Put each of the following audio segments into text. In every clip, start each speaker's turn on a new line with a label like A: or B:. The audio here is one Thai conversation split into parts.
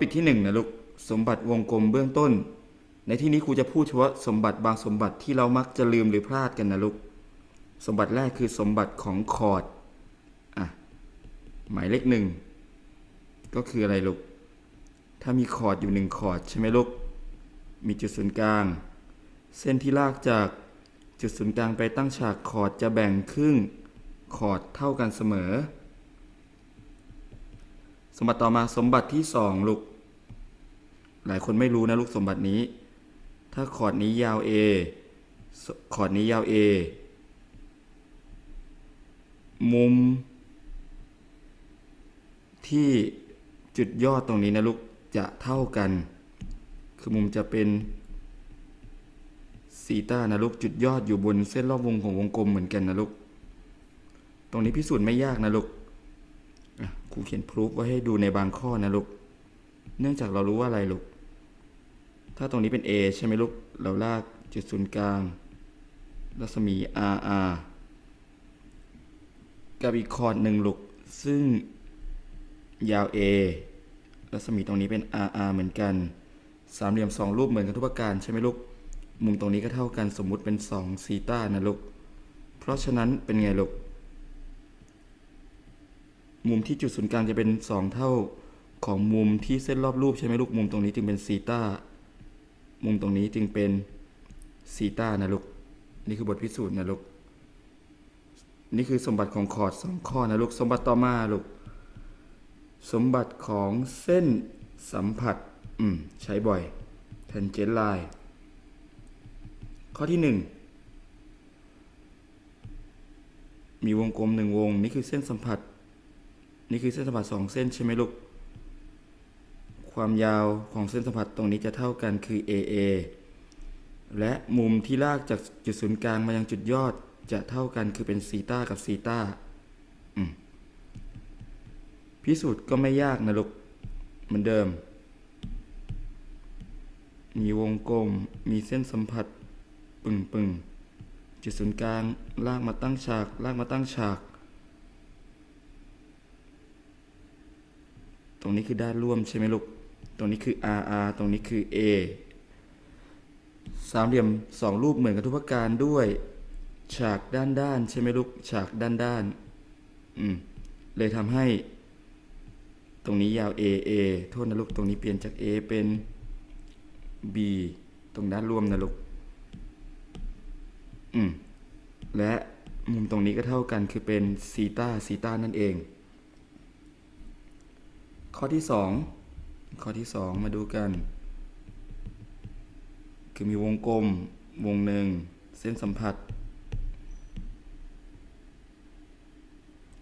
A: ปิดที่หนึ่งนะลูกสมบัติวงกลมเบื้องต้น ในที่นี้ครูจะพูดเฉพาะสมบัติบางสมบัติที่เรามักจะลืมหรือพลาดกันนะลูกสมบัติแรกคือสมบัติของคอร์ดอะหมายเลขหนึ่งก็คืออะไรลูกถ้ามีคอร์ดอยู่หนึ่งคอร์ดใช่ไหมลูกมีจุดศูนย์กลาง เส้นที่ลากจากจุดศูนย์กลางไปตั้งฉากคอร์ดจะแบ่งครึ่งคอร์ดเท่ากันเสมอ สมบัติต่อมาสมบัติที่สองลูก หลายคนไม่รู้นะลูกสมบัตินี้ ถ้าคอร์ดนี้ยาว A คอร์ดนี้ยาว A มุม ที่จุดยอดตรงนี้นะลูกจะเท่ากัน คือมุมจะเป็นซีตานะลูกจุดยอดอยู่บนเส้นรอบวงของวงกลมเหมือนกันนะลูก ตรงนี้พิสูจน์ไม่ยากนะลูก ครูเขียนพรูฟไว้ให้ดูในบางข้อนะลูก เนื่องจากเรารู้ว่าอะไรลูก ถ้าตรงนี้เป็น A ใช่ไหมลูก เราลากจุดศูนย์กลาง รัศมี RR กับอีกคอร์ดหนึ่งลูก ซึ่งยาว A รัศมีตรงนี้เป็น RR เหมือนกัน สามเหลี่ยมสองรูปเหมือนกันทุกประการใช่ไหมลูก มุมตรงนี้ก็เท่ากันสมมุติเป็น2ซีตานะลูก เพราะฉะนั้นเป็นไงลูก มุมที่จุดศูนย์กลางจะเป็น 2 เท่าของมุมที่เส้นรอบรูปใช่ไหมลูกมุมตรงนี้จึงเป็นซีตามุมตรงนี้จึงเป็นซีตานะลูกนี่คือบทพิสูจน์นะลูกนี่คือสมบัติของคอร์ดสองข้อนะลูกสมบัติต่อมาลูกสมบัติของเส้นสัมผัสอืมใช้บ่อย tangent line ข้อที่หนึ่งมีวงกลมหนึ่งวง นี่คือเส้นสัมผัส นี่คือเส้นสัมผัสสองเส้นใช่ไหมลูก ความยาวของเส้นสัมผัสตรงนี้จะเท่ากันคือ AA และมุมที่ลากจากจุดศูนย์กลางมายังจุดยอดจะเท่ากันคือเป็นซีตากับซีตาพิสูจน์ก็ไม่ยากนะลูก เหมือนเดิม มีวงกลม มีเส้นสัมผัส ปึ่งปึ่งจุดศูนย์กลาง ลากมาตั้งฉาก ลากมาตั้งฉาก ตรงนี้คือด้านร่วมใช่ไหมลูก ตรงนี้คือ RR ตรงนี้คือ A สามเหลี่ยมสองรูปเหมือนกันทุกประการด้วย ฉากด้านด้านใช่ไหมลูก ฉากด้านด้านอืม เลยทำให้ ตรงนี้ยาว A A โทษนะลูก ตรงนี้เปลี่ยนจาก A เป็น B ตรงด้านร่วมนะลูก อืม และมุมตรงนี้ก็เท่ากันคือเป็นซีตาซีตานั่นเอง ข้อที่สองข้อที่สองมาดูกัน คือมีวงกลม วงหนึ่ง เส้นสัมผัส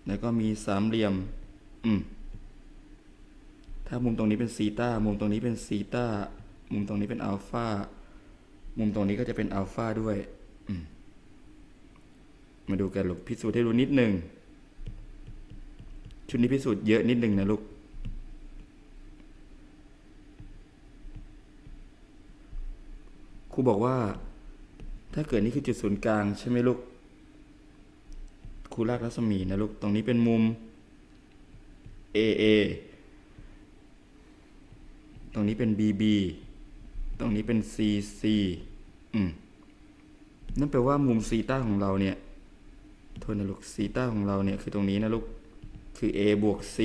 A: แล้วก็มีสามเหลี่ยม อืม ถ้ามุมตรงนี้เป็นซีตามุมตรงนี้เป็นซีตามุมตรงนี้เป็นอัลฟามุมตรงนี้ก็จะเป็นอัลฟาด้วยอืมมาดูกันลูกพิสูจน์ให้รู้นิดหนึ่งชุดนี้พิสูจน์เยอะนิดหนึ่งนะลูก ครูบอกว่า ถ้าเกิดนี่คือจุดศูนย์กลางใช่ไหมลูกครูลากรัศมีนะลูก ตรงนี้เป็นมุม AA ตรงนี้เป็น BB ตรงนี้เป็น CC อืม นั่นแปลว่ามุมซีต้าของเราเนี่ยโทษนะลูกซีต้าของเราเนี่ยคือตรงนี้นะลูก คือ A บวก C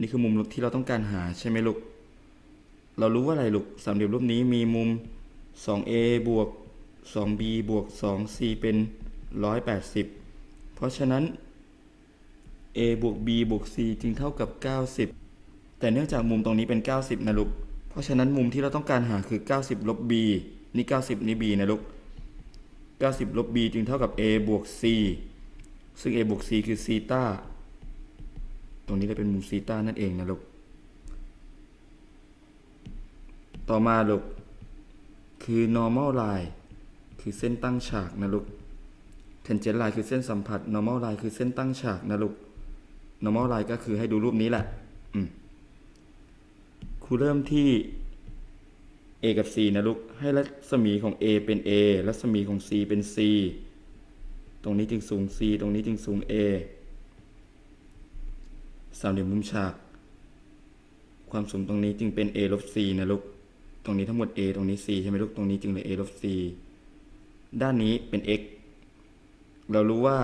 A: นี่คือมุมที่เราต้องการหาใช่ไหมลูก เรารู้ว่าอะไรลูกสามเหลี่ยมรูปนี้มีมุม 2A บวก 2B บวก 2C เป็น 180 เพราะฉะนั้น A บวก B บวก C จึงเท่ากับ 90 แต่เนื่องจากมุมตรงนี้เป็น 90 นะลูก เพราะฉะนั้นมุมที่เราต้องการหาคือ 90 ลบ B นี่ 90 นี่ B นะลูก 90 ลบ B จึงเท่ากับ A บวก C ซึ่ง A บวก C คือซีตาตรงนี้เลยเป็นมุมซีตานั่นเองนะลูก ต่อมาลูก คือ normal line คือเส้นตั้งฉากนะลูก tangent line คือเส้นสัมผัส normal line คือเส้นตั้งฉากนะลูก normal line ก็คือให้ดูรูปนี้แหละ อืมครูเริ่มที่ A กับ C นะลูก ให้รัศมีของ A เป็น A รัศมีของ C เป็น C ตรงนี้จึงสูง C ตรงนี้จึงสูง A สามเหลี่ยมมุมฉาก ความสูงตรงนี้จึงเป็น a ลบ c นะลูก รงนี้ทั้งหมด a ตรงนี้ c ใช่ไหมลูกตรงนี้จึงเลย a ลบ c ด้านนี้เป็น x เรารู้ว่า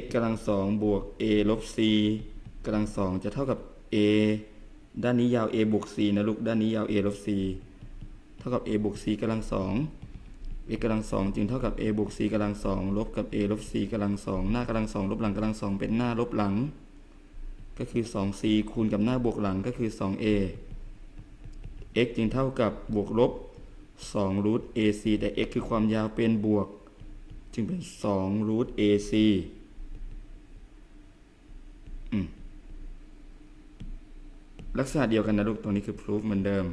A: x กำลังสองบวก a ลบ c กำลังสองจะเท่ากับ a ด้านนี้ยาว a บวก c นะลูกด้านนี้ยาว a ลบ c เท่ากับ a บวก c กำลังสอง x กำลังสองจึงเท่ากับ a บวก c กำลังสองลบกับ a ลบ c กำลังสองหน้ากำลังสองลบหลังกำลังสองเป็นหน้าลบหลัง ก็คือ 2c คูณกับหน้าบวกหลังก็คือ 2a x จึงเท่ากับบวกลบ2รูท ac แต่ x คือความยาวเป็นบวก จึงเป็น2รูท ac ลักษณะเดียวกันนะลูก ตรงนี้คือ proof เหมือนเดิม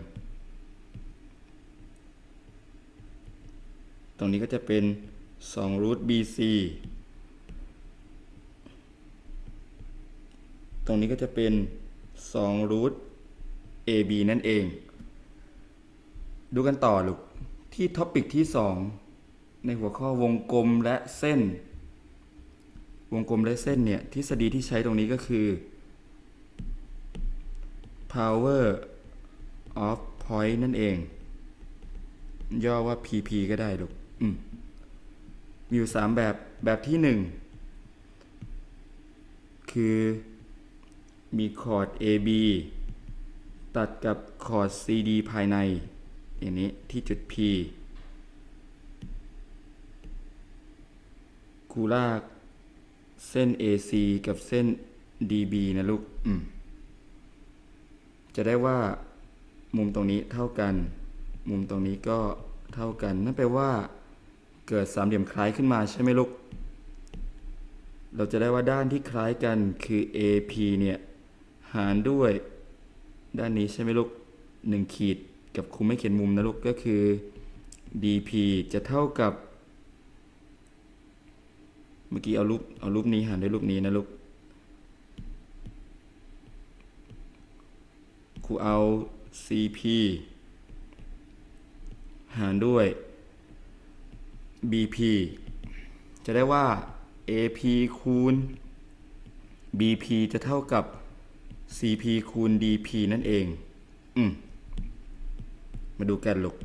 A: ตรงนี้ก็จะเป็น2รูท bc ตรงนี้ก็จะเป็น2รูท ab นั่นเอง ดูกันต่อลูก ที่ท็อปิกที่ 2 ในหัวข้อวงกลมและเส้น วงกลมและเส้นเนี่ย ทฤษฎีที่ใช้ตรงนี้ก็คือ power of point นั่นเอง ย่อว่า pp ก็ได้ลูกอืมมีอยู่ 3 แบบแบบที่ 1 คือมีคอร์ด AB ตัดกับคอร์ด CD ภายใน อย่างนี้ที่จุด P คูลากเส้น AC กับเส้น DB นะลูก อืม จะได้ว่ามุมตรงนี้เท่ากัน มุมตรงนี้ก็เท่ากัน นั่นแปลว่า เกิดสามเหลี่ยมคล้ายขึ้นมาใช่ไหมลูก เราจะได้ว่าด้านที่คล้ายกันคือ AP เนี่ย หารด้วย ด้านนี้ใช่ไหมลูกหนึ่งขีด กับครูไม่เขียนมุมนะลูกก็คือ DP จะเท่ากับ เมื่อกี้เอารูปเอารูปนี้หารด้วยรูปนี้นะลูกครูเอา CP หารด้วย BP จะได้ว่า AP คูณ BP จะเท่ากับ CP คูณ DP นั่นเอง อืม มาดูกันลูก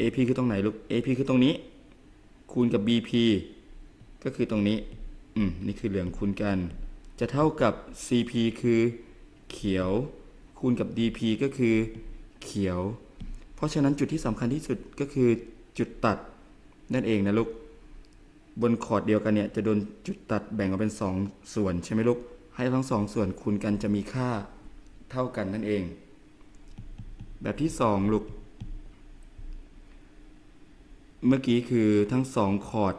A: AP คือตรงไหนลูก AP คือตรงนี้ คูณกับ BP ก็คือตรงนี้ อืม นี่คือเหลืองคูณกัน จะเท่ากับ CP คือเขียว คูณกับ DP ก็คือเขียว เพราะฉะนั้นจุดที่สำคัญที่สุดก็คือจุดตัดนั่นเองนะลูก บนคอร์ดเดียวกันเนี่ยจะโดนจุดตัดแบ่งออกเป็น 2 ส่วนใช่ไหมลูก ให้ทั้งสองส่วนคูณกันจะมีค่าเท่ากันนั่นเอง แบบที่ 2 ลูก เมื่อกี้คือทั้งสองคอร์ด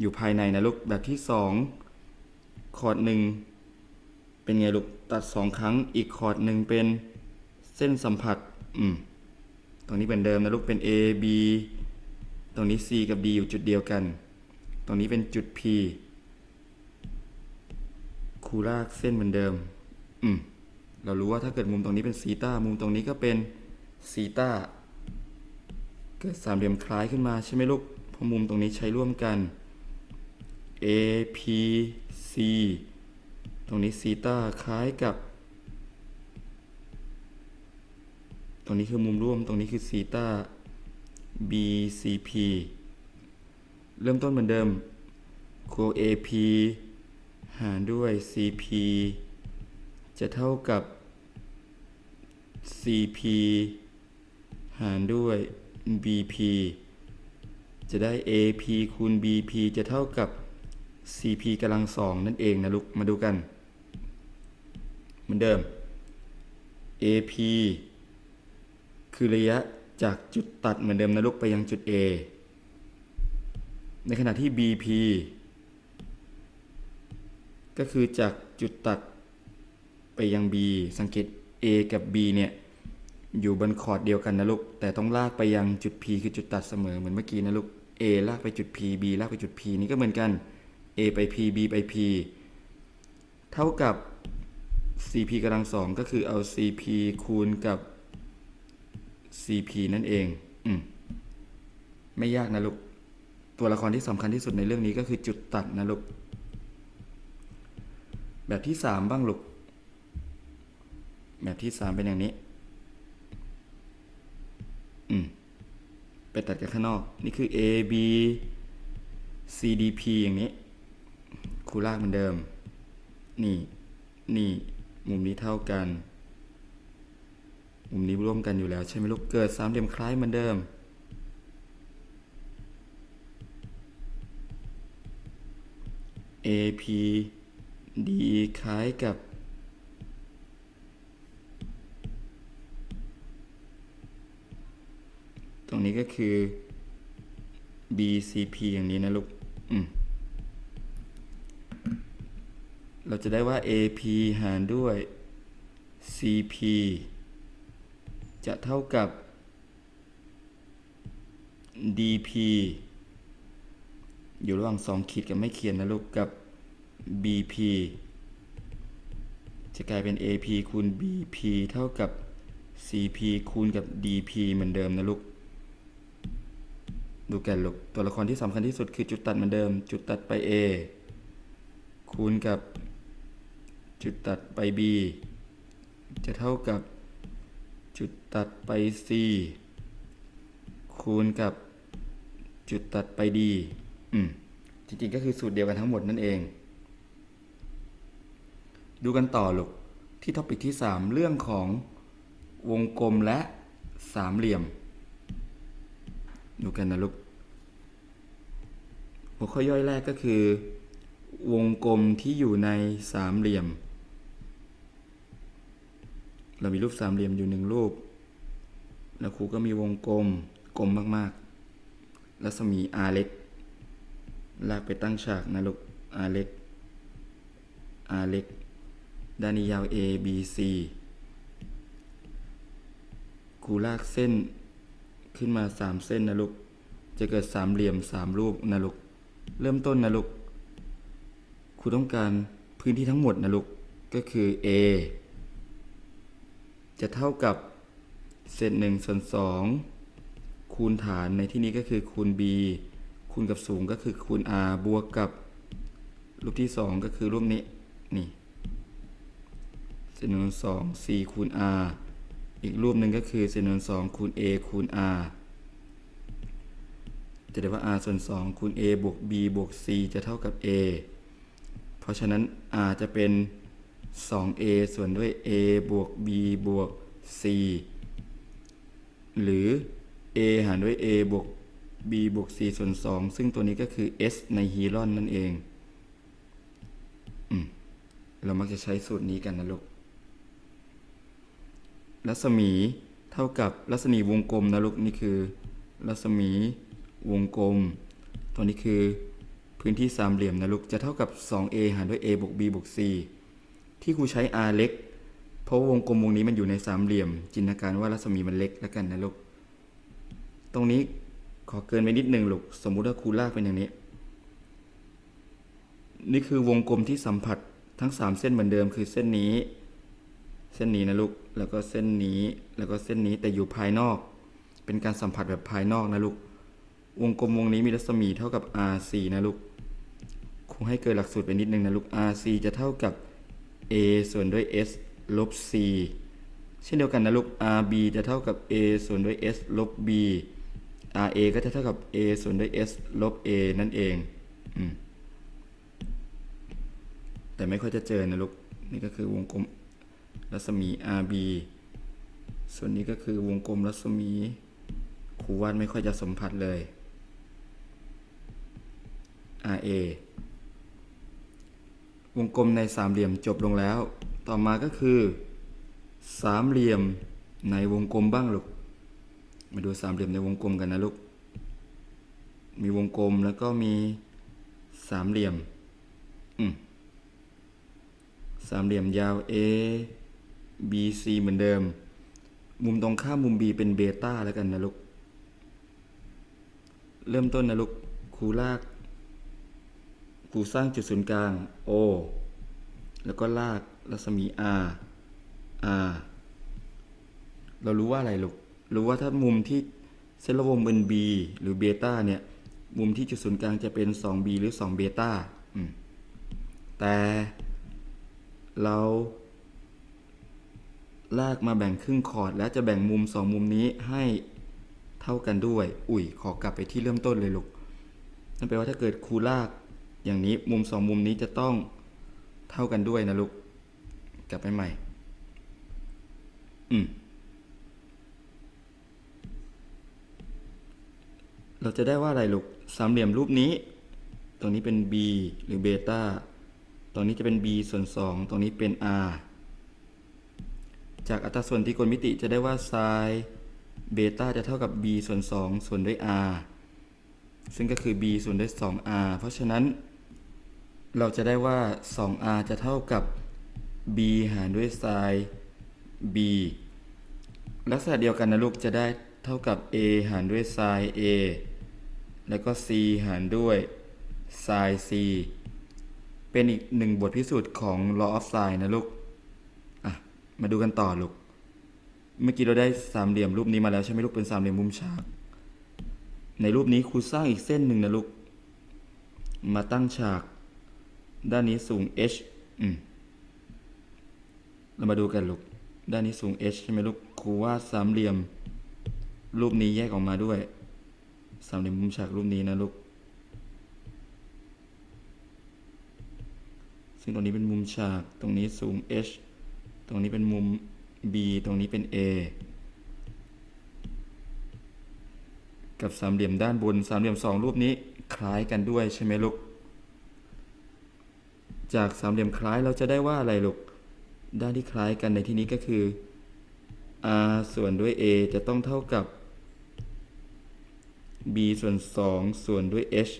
A: อยู่ภายในนะลูก แบบที่ 2 คอร์ดหนึ่งเป็นไงลูก ตัด 2 ครั้งอีกคอร์ดหนึ่งเป็นเส้นสัมผัสอืมตรงนี้เป็นเดิมนะลูกเป็น A B ตรงนี้ C กับ D อยู่จุดเดียวกัน ตรงนี้เป็นจุด P คูลากเส้นเหมือนเดิม อืม เรารู้ว่าถ้าเกิดมุมตรงนี้เป็นซีตามุมตรงนี้ก็เป็น ซีตาเกิดสามเหลี่ยมคล้ายขึ้นมาใช่ไหมลูกพราะมุมตรงนี้ใช้ร่วมกัน A P C ตรงนี้ซีตาคล้ายกับ ตรงนี้คือมุมร่วมตรงนี้คือซีตา B C P เริ่มต้นเหมือนเดิมโค A P หารด้วย CP จะเท่ากับ CP หารด้วย BP จะได้ AP คูณ BP จะเท่ากับ CP กำลังสองนั่นเองนะลูก มาดูกัน เหมือนเดิม AP คือระยะจากจุดตัดเหมือนเดิมนะลูกไปยังจุด A ในขณะที่ BP ก็คือจากจุดตัดไปยัง B สังเกต A กับ B เนี่ย อยู่บนคอร์ดเดียวกันนะลูก แต่ต้องลากไปยังจุด P คือจุดตัดเสมอเหมือนเมื่อกี้นะลูก A ลากไปจุด P B ลากไปจุด P นี่ก็เหมือนกัน A ไป P B ไป P เท่ากับ CP กำลังสองก็คือเอา CP คูณกับ CP นั่นเองอืมไม่ยากนะลูก ตัวละครที่สำคัญที่สุดในเรื่องนี้ก็คือจุดตัดนะลูก แบบที่สามบ้างลูก แบบที่สามเป็นอย่างนี้ อืมไปตัดกันข้างนอก นี่คือ A B C D P อย่างนี้ คูลากเหมือนเดิม นี่ นี่ มุมนี้เท่ากัน มุมนี้ร่วมกันอยู่แล้วใช่ไหมลูก เกิดสามเหลี่ยมคล้ายเหมือนเดิม AP D คล้ายกับ ต รงนี้ก็คือ BCP อย่างนี้นะลูกอืมเราจะได้ว่า AP หารด้วย CP จะเท่ากับ DP อยู่ระหว่างสองขีดกับไม่เขียนนะลูกกับ BP จะกลายเป็น AP คูณ BP เท่ากับ CP คูณกับ DP เหมือนเดิมนะลูก ดูแกนลูกตัวละครที่สำคัญที่สุดคือจุดตัดเหมือนเดิม จุดตัดไป A คูณกับจุดตัดไป B จะเท่ากับจุดตัดไป C คูณกับจุดตัดไป D อืมจริงๆก็คือสูตรเดียวกันทั้งหมดนั่นเอง ดูกันต่อลูกที่ท็อปิกที่ 3 เรื่องของวงกลมและสามเหลี่ยม ดูกันนะลูก หัวข้อย่อยแรกก็คือ วงกลมที่อยู่ในสามเหลี่ยม เรามีรูปสามเหลี่ยมอยู่หนึ่งรูป แล้วครูก็มีวงกลมกลมมากๆ รัศมี r เล็ก ลากไปตั้งฉากนะลูก r เล็ก r เล็ก ด้านนี้ยาว a b c ครูลากเส้นขึ้นมาสามเส้นนะลูก จะเกิดสามเหลี่ยมสามรูปนะลูก เริ่มต้นนะลูกครูต้องการพื้นที่ทั้งหมดนะลูกก็คือ a จะเท่ากับเศษหนึ่งส่วนสองคูณฐานในที่นี้ก็คือคูณ b คูณกับสูงก็คือคูณ r บวกกับรูปที่สองก็คือรูปนี้ นี่เศษหนึ่งส่วนสองสี่คูณ r อีกรูปหนึ่งก็คือเศษหนึ่งส่วนสองคูณ a คูณ r จะได้ว่า r ส่วนสองคูณ a บวก b บวก c จะเท่ากับ a เพราะฉะนั้น r จะเป็น 2a ส่วนด้วย a บวก b บวก c หรือ a หารด้วย a บวก b บวก c ส่วน 2 ซึ่งตัวนี้ก็คือ s ในฮีรอนนั่นเองอเรามักจะใช้สูตรนี้กันนะลูก รัศมีเท่ากับรัศมีวงกลมนะลูก นี่คือ รัศมี วงกลม ตัวนี้คือพื้นที่สามเหลี่ยมนะลูก จะเท่ากับ 2a หารด้วย a บวก b บวก c ที่ครูใช้ r เล็ก เพราะวงกลมวงนี้มันอยู่ในสามเหลี่ยม จินตนาการว่ารัศมีมันเล็กแล้วกันนะลูก ตรงนี้ขอเกินไปนิดหนึ่งลูก สมมุติว่าครูลากเป็นอย่างนี้ นี่คือวงกลมที่สัมผัสทั้งสามเส้นเหมือนเดิม คือเส้นนี้ เส้นนี้นะลูก แล้วก็เส้นนี้ แล้วก็เส้นนี้แต่อยู่ภายนอก เป็นการสัมผัสแบบภายนอกนะลูก วงกลมวงนี้มีรัศมีเท่ากับ RC นะลูกครูให้เกิดหลักสูตรไปนิดนึงนะลูก RC จะเท่ากับ A ส่วนด้วย S ลบ C เช่นเดียวกันนะลูก RB จะเท่ากับ A ส่วนด้วย S ลบ B RA ก็จะเท่ากับ A ส่วนด้วย S ลบ A นั่นเองอแต่ไม่ค่อยจะเจอนะลูก นี่ก็คือวงกลมรัศมี RB ส่วนนี้ก็คือวงกลมรัศมีครูวาดไม่ค่อยจะสัมผัสเลย RA วงกลมในสามเหลี่ยมจบลงแล้ว ต่อมาก็คือ สามเหลี่ยมในวงกลมบ้างลูก มาดูสามเหลี่ยมในวงกลมกันนะลูก มีวงกลมแล้วก็มีสามเหลี่ยม อืมสามเหลี่ยมยาว A B C เหมือนเดิม มุมตรงข้ามมุม B เป็นเบต้าแล้วกันนะลูก เริ่มต้นนะลูกครูลาก ครูสร้างจุดศูนย์กลาง O แล้วก็ลากรัศมี R R เรารู้ว่าอะไรลูก รู้ว่าถ้ามุมที่เส้นระวงเป็น B หรือเบต้าเนี่ย มุมที่จุดศูนย์กลางจะเป็น 2B หรือ 2 เบต้าอืมแต่เราลากมาแบ่งครึ่งคอร์ด แล้วจะแบ่งมุมสองมุมนี้ให้เท่ากันด้วย อุ้ยขอกลับไปที่เริ่มต้นเลยลูก นั่นแปลว่าถ้าเกิดครูลาก อย่างนี้มุมสองมุมนี้จะต้องเท่ากันด้วยนะลูกกลับไปใหม่ อืม เราจะได้ว่าอะไรลูกสามเหลี่ยมรูปนี้ ตรงนี้เป็น b หรือเบต้าตรงนี้จะเป็น b ส่วน 2 ตรงนี้เป็น r จากอัตราส่วนที่กลมิติจะได้ว่า sin เบต้าจะเท่ากับ b ส่วน 2 ส่วนด้วย r ซึ่งก็คือ b ส่วนด้วย 2r เพราะฉะนั้น เราจะได้ว่า 2r จะเท่ากับ b หารด้วย sin b ลักษณะเดียวกันนะลูกจะได้เท่ากับ a หารด้วย sin a แล้วก็ c หารด้วย sin c เป็นอีกหนึ่งบทพิสูจน์ของ law of sin นะลูก อะ มาดูกันต่อลูก เมื่อกี้เราได้สามเหลี่ยมรูปนี้มาแล้วใช่ไหมลูกเป็นสามเหลี่ยมมุมฉาก ในรูปนี้ครูสร้างอีกเส้นหนึ่งนะลูก มาตั้งฉาก ด้านนี้สูง h อืมเรามาดูกันลูก ด้านนี้สูง h ใช่ไหมลูก ครูวาดสามเหลี่ยม รูปนี้แยกออกมาด้วย สามเหลี่ยมมุมฉากรูปนี้นะลูก ซึ่งตรงนี้เป็นมุมฉาก ตรงนี้สูง h ตรงนี้เป็นมุม b ตรงนี้เป็น a กับสามเหลี่ยมด้านบน สามเหลี่ยมสองรูปนี้คล้ายกันด้วยใช่ไหมลูก จากสามเหลี่ยมคล้ายเราจะได้ว่าอะไรลูก ด้านที่คล้ายกันในที่นี้ก็คือ r ส่วนด้วย a จะต้องเท่ากับ b ส่วน 2 ส่วนด้วย h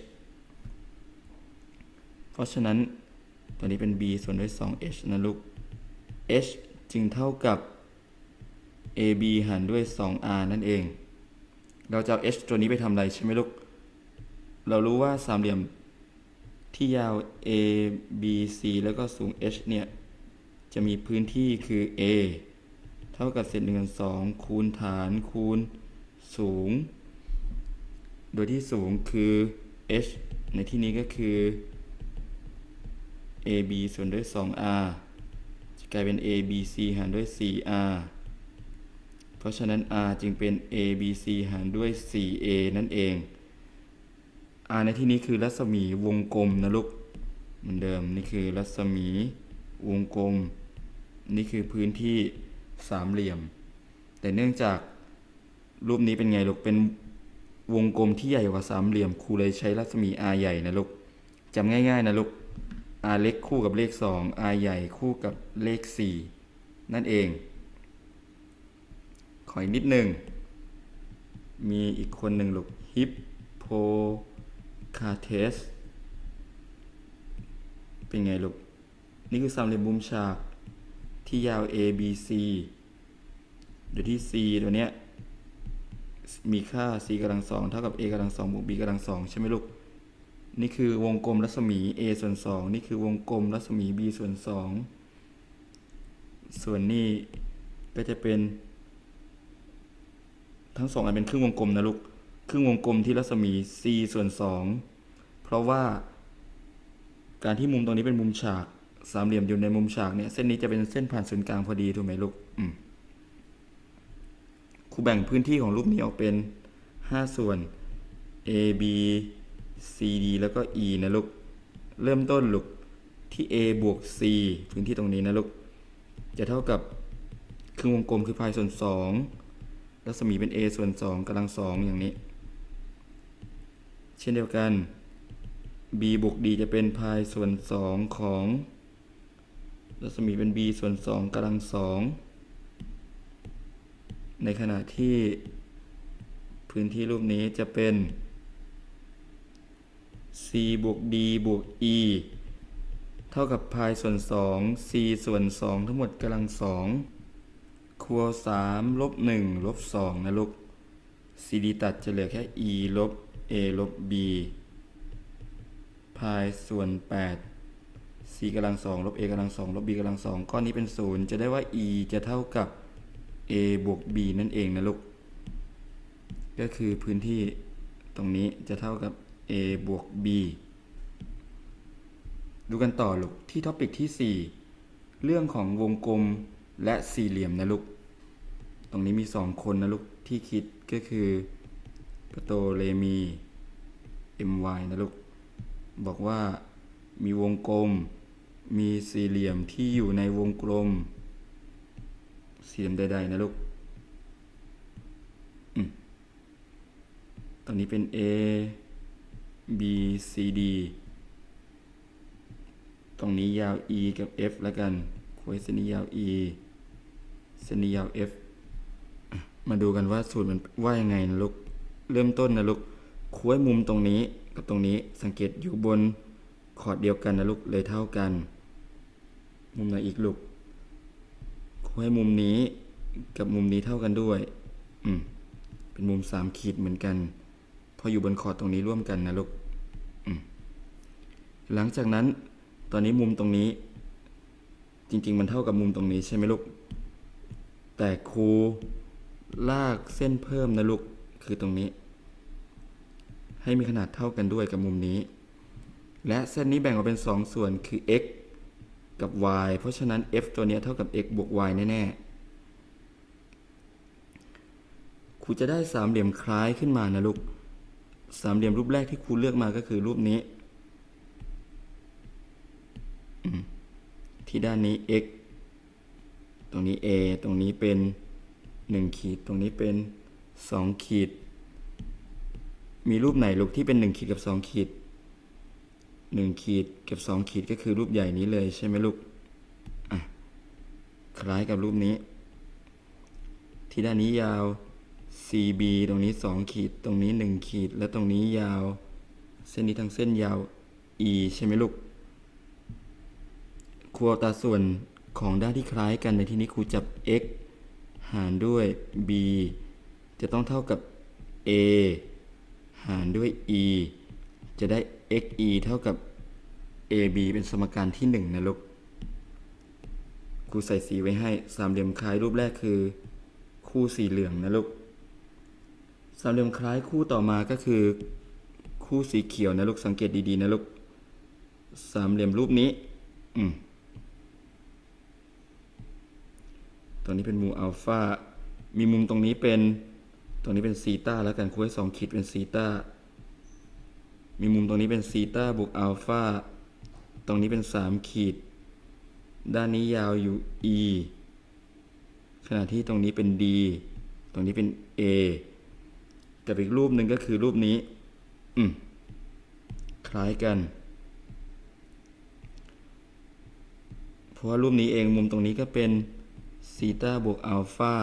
A: เพราะฉะนั้นตัวนี้เป็น b ส่วนด้วย 2h นะลูก h จึงเท่ากับ ab หารด้วย 2r นั่นเอง เราจะเอา h ตัวนี้ไปทำอะไรใช่ไหมลูก เรารู้ว่าสามเหลี่ยม ที่ยาว a b c แล้วก็สูง h เนี่ย จะมีพื้นที่คือ a เท่ากับเศษหนึ่งส่วนสองคูณฐานคูณสูง โดยที่สูงคือ h ในที่นี้ก็คือ ab ส่วนด้วย 2r จะกลายเป็น abc หารด้วย 4r เพราะฉะนั้น r จึงเป็น abc หารด้วย 4a นั่นเอง r ในที่นี้คือรัศมีวงกลมนะลูกเหมือนเดิมนี่คือรัศมีวงกลม นี่คือพื้นที่สามเหลี่ยม แต่เนื่องจากรูปนี้เป็นไงลูกเป็นวงกลมที่ใหญ่กว่าสามเหลี่ยมครูเลยใช้รัศมี r ใหญ่นะลูกจำง่ายๆนะลูก r เล็กคู่กับเลข 2 r ใหญ่คู่กับเลข 4 นั่นเอง ขออีกนิดหนึ่ง มีอีกคนหนึ่งลูกฮิปโป คาเทส เป็นไงลูก นี่คือสามเหลี่ยมมุมฉาก ที่ยาว A B C โดยที่ C ตัวเนี้ยมีค่า c กำลังสองเท่ากับ a กำลังสองบวก b กำลังสองใช่ไหมลูก นี่คือวงกลมรัศมี a ส่วนสองนี่คือวงกลมรัศมี b ส่วนสองส่วนนี้ก็จะเป็น ทั้งสองอันเป็นครึ่งวงกลมนะลูก ครึ่งวงกลมที่รัศมี c ส่วนสองเพราะว่า การที่มุมตรงนี้เป็นมุมฉากสามเหลี่ยมอยู่ในมุมฉากเนี่ยเส้นนี้จะเป็นเส้นผ่านศูนย์กลางพอดีถูกไหมลูกอืมครูแบ่งพื้นที่ของรูปนี้ออกเป็น 5 ส่วน A B C D แล้วก็ E นะลูก เริ่มต้นลูกที่ A บวก C พื้นที่ตรงนี้นะลูก จะเท่ากับครึ่งวงกลมคือพายส่วน 2 รัศมีเป็น A ส่วน 2กำลัง 2 อย่างนี้ ช่นเดียวกัน b บวก d จะเป็นพายส่วน 2 ของรัศมีเป็น b ส่วน 2กำลัง 2 ในขณะที่พื้นที่รูปนี้จะเป็น c บวก d บวก e เท่ากับพายส่วน 2 c ส่วน 2 ทั้งหมดกำลัง 2ครัว3ลบ1ลบ2นะลูก cd ตัดจะเหลือแค่ e ลบ a ลบ b พายส่วน 8 c กำลังสองลบ a กำลังสองลบ b กำลังสองก้อนนี้เป็นศูนย์จะได้ว่า e จะเท่ากับ a บวก b นั่นเองนะลูก ก็คือพื้นที่ตรงนี้จะเท่ากับ a บวก b ดูกันต่อลูก ที่ท็อปิกที่ 4 เรื่องของวงกลมและสี่เหลี่ยมนะลูก ตรงนี้มีสองคนนะลูกที่คิดก็คือปโตเลมี my นะลูก บอกว่ามีวงกลม มีสี่เหลี่ยมที่อยู่ในวงกลม สี่เหลี่ยมใดๆนะลูกอตอนนี้เป็น A B C D ตรงนี้ยาว E กับ F แล้วกันคุยเส้นนี้ยาว E เส้นนี้ยาว F มาดูกันว่าสูตรมันว่ายังไงนะลูก เริ่มต้นนะลูก คุ้ยมุมตรงนี้กับตรงนี้สังเกตอยู่บนขอร์ดเดียวกันนะลูกเลยเท่ากัน มุมไหนอีกลูกคุ้ยมุมนี้กับมุมนี้เท่ากันด้วย อืมเป็นมุมสามขีดเหมือนกัน พออยู่บนขอร์ดตรงนี้ร่วมกันนะลูกหลังจากนั้นตอนนี้มุมตรงนี้ จริง ๆ มันเท่ากับมุมตรงนี้ใช่ไหมลูก แต่ครูลากเส้นเพิ่มนะลูกคือตรงนี้ ให้มีขนาดเท่ากันด้วยกับมุมนี้ และเส้นนี้แบ่งออกเป็น 2 ส่วนคือ x กับ y เพราะฉะนั้น f ตัวนี้เท่ากับ x บวก y แน่ๆครูจะได้สามเหลี่ยมคล้ายขึ้นมานะลูกสามเหลี่ยมรูปแรกที่ครูเลือกมาก็คือรูปนี้ ที่ด้านนี้ x ตรงนี้ a ตรงนี้เป็น 1 ขีด ตรงนี้เป็น 2 ขีด มีรูปไหนลูกที่เป็น 1 ขีดกับ 2 ขีด 1 ขีดกับ 2 ขีดก็คือรูปใหญ่นี้เลยใช่ไหมลูกอะคล้ายกับรูปนี้ ที่ด้านนี้ยาว cb ตรงนี้ 2 ขีด ตรงนี้ 1 ขีด และตรงนี้ยาว เส้นนี้ทั้งเส้นยาว e ใช่ไหมลูกครูเอาตาส่วนของด้านที่คล้ายกันในที่นี้ครูจับ x หารด้วย b จะต้องเท่ากับ a หารด้วย e จะได้ xe เท่ากับ ab เป็นสมการที่ 1 นะลูกครูใส่สีไว้ให้ สามเหลี่ยมคล้ายรูปแรกคือ คู่สีเหลืองนะลูก สามเหลี่ยมคล้ายคู่ต่อมาก็คือ คู่สีเขียวนะลูก สังเกตดีๆนะลูก สามเหลี่ยมรูปนี้ อืมตรงนี้เป็นมุมอัลฟามีมุมตรงนี้เป็น ตรงนี้เป็นซีตาแล้วกันคูณสองขีดเป็นซีตามีมุมตรงนี้เป็นซีตาบวกอัลฟาตรงนี้เป็นสามขีด ด้านนี้ยาวอยู่ e ขณะที่ตรงนี้เป็น d ตรงนี้เป็น a กับอีกรูปหนึ่งก็คือรูปนี้ อืม คล้ายกัน เพราะว่ารูปนี้เองมุมตรงนี้ก็เป็นซีตาบวกอัลฟา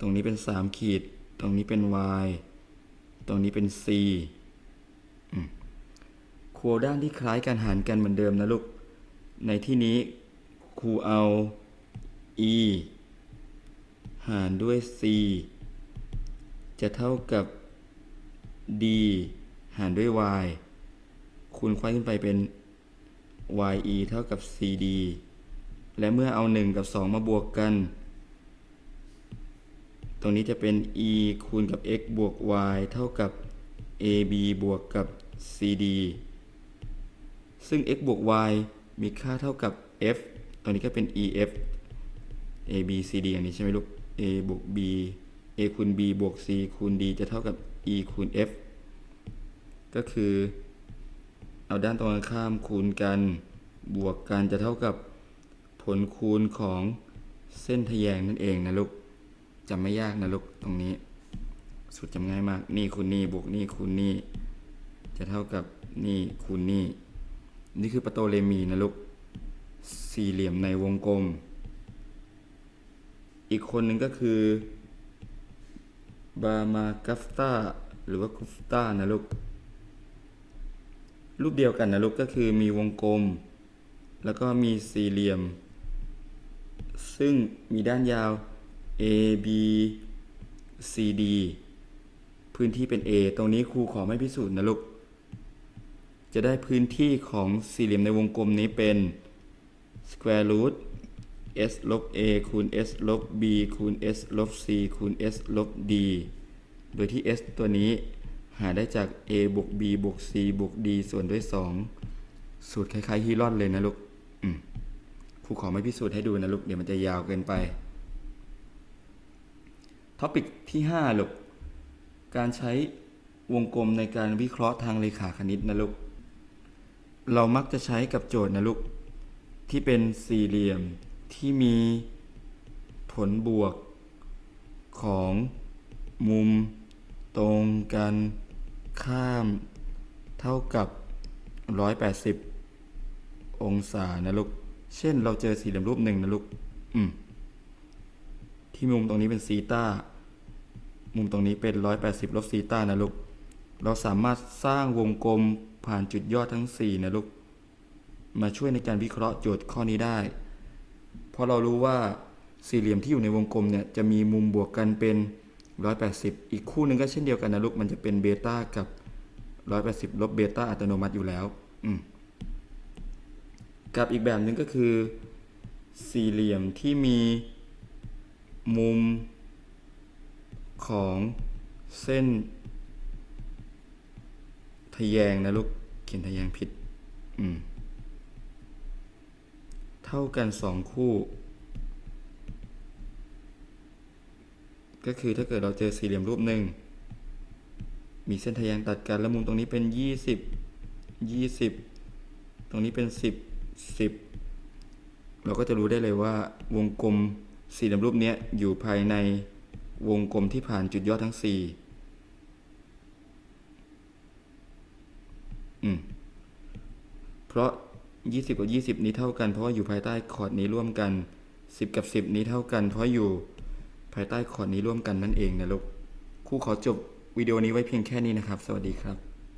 A: ตรงนี้เป็น 3 ขีด ตรงนี้เป็น y ตรงนี้เป็น c ครูด้านที่คล้ายกันหารกันเหมือนเดิมนะลูก ในที่นี้ครูเอา e หารด้วย c จะเท่ากับ d หารด้วย y คูณควายขึ้นไปเป็น ye เท่ากับ cd และเมื่อเอา 1 กับ 2 มาบวกกัน ตรงนี้จะเป็น e คูณกับ x บวก y เท่ากับ ab บวกกับ cd ซึ่ง x บวก y มีค่าเท่ากับ f ตรงนี้ก็เป็น ef ab cd อันนี้ใช่ไหมลูก a บวก b a คูณ b บวก c คูณ d จะเท่ากับ e คูณ f ก็คือ เอาด้านตรงกันข้ามคูณกัน บวกกันจะเท่ากับผลคูณของเส้นทแยงนั่นเองนะลูก จำไม่ยากนะลูกตรงนี้สุดจำง่ายมาก นี่คูณนี่บวกนี่คูณนี่จะเท่ากับนี่คูณนี่ นี่คือประโตเลมีนะลูก สี่เหลี่ยมในวงกลม อีกคนหนึ่งก็คือบามากัฟตาหรือว่ากุฟตานะลูก รูปเดียวกันนะลูกก็คือมีวงกลม แล้วก็มีสี่เหลี่ยม ซึ่งมีด้านยาว A B C D พื้นที่เป็น A ตรงนี้ครูขอไม่พิสูจน์นะลูก จะได้พื้นที่ของสี่เหลี่ยมในวงกลมนี้เป็น square root s ลบ a คูณ s ลบ b คูณ s ลบ c คูณ s ลบ d โดยที่ s ตัวนี้หาได้จาก a บวก b บวก c บวก d ส่วนด้วย 2 สูตรคล้ายๆฮีรอนเลยนะลูกครูขอไม่พิสูจน์ให้ดูนะลูก เดี๋ยวมันจะยาวเกินไป ท็อปิกที่5ลูกการใช้วงกลมในการวิเคราะห์ทางเลขาคณิตนะลูก เรามักจะใช้กับโจทย์นะลูก ที่เป็นสี่เหลี่ยมที่มีผลบวกของมุมตรงกันข้ามเท่ากับ 180 องศานะลูก เช่นเราเจอสี่เหลี่ยมรูปหนึ่งนะลูก อืม ที่มุมตรงนี้เป็นซีตา มุมตรงนี้เป็น 180 ลบซีตานะลูก เราสามารถสร้างวงกลมผ่านจุดยอดทั้ง 4 นะลูก มาช่วยในการวิเคราะห์โจทย์ข้อนี้ได้ เพราะเรารู้ว่าสี่เหลี่ยมที่อยู่ในวงกลมเนี่ยจะมีมุมบวกกันเป็น 180 อีกคู่หนึ่งก็เช่นเดียวกันนะลูก มันจะเป็นเบต้ากับ 180 ลบเบต้าอัตโนมัติอยู่แล้ว กับอีกแบบหนึ่งก็คือ สี่เหลี่ยมที่มีมุม ของเส้น ทะแยงนะลูกเขียนทะแยงผิด อืม เท่ากันสองคู่ ก็คือถ้าเกิดเราเจอสี่เหลี่ยมรูปหนึ่ง มีเส้นทะแยงตัดกัน แล้วมุมตรงนี้เป็นยี่สิบยี่สิบตรงนี้เป็นสิบสิบเราก็จะรู้ได้เลยว่าวงกลมสี่เหลี่ยมรูปนี้อยู่ภายใน วงกลมที่ผ่านจุดยอดทั้งสี่อืม เพราะ20กับ20นี้เท่ากัน เพราะว่าอยู่ภายใต้คอร์ดนี้ร่วมกัน10กับ10นี้เท่ากัน เพราะอยู่ภายใต้คอร์ดนี้ร่วมกันนั่นเองนะลูกครูขอจบวิดีโอนี้ไว้เพียงแค่นี้นะครับ สวัสดีครับ